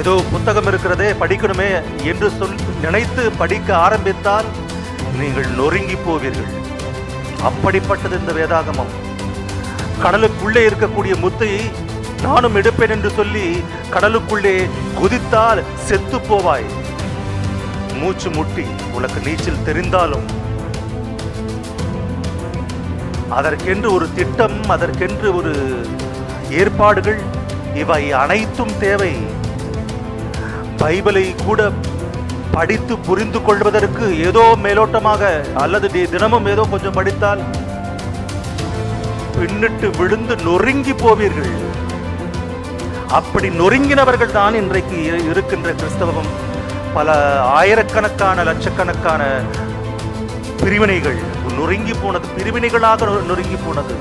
ஏதோ புத்தகம் இருக்கிறதே படிக்கணுமே என்று சொல் நினைத்து படிக்க ஆரம்பித்தால் நீங்கள் நொறுங்கி போவீர்கள். அப்படிப்பட்டது இந்த வேதாகமம். கடலுக்குள்ளே இருக்கக்கூடிய முத்தை நானும் எடுப்பேன் என்று சொல்லி கடலுக்குள்ளே குதித்தால் செத்து போவாய். மூச்சு முட்டி உனக்கு நீச்சல் தெரிந்தாலும் அதற்கென்று ஒரு திட்டம் அதற்கென்று ஒரு ஏற்பாடுகள் இவை அனைத்தும் தேவை. பைபிளை கூட படித்து புரிந்து கொள்வதற்கு ஏதோ மேலோட்டமாக அல்லது தினமும் ஏதோ கொஞ்சம் படித்தால் பின்னிட்டு விழுந்து நொறுங்கி போவீர்கள். அப்படி நொறுங்கினவர்கள் தான் இன்றைக்கு இருக்கின்ற கிறிஸ்தவம். பல ஆயிரக்கணக்கான லட்சக்கணக்கான பிரிவினைகள். நொறுங்கி போனது பிரிவினைகளாக நொறுங்கி போனது.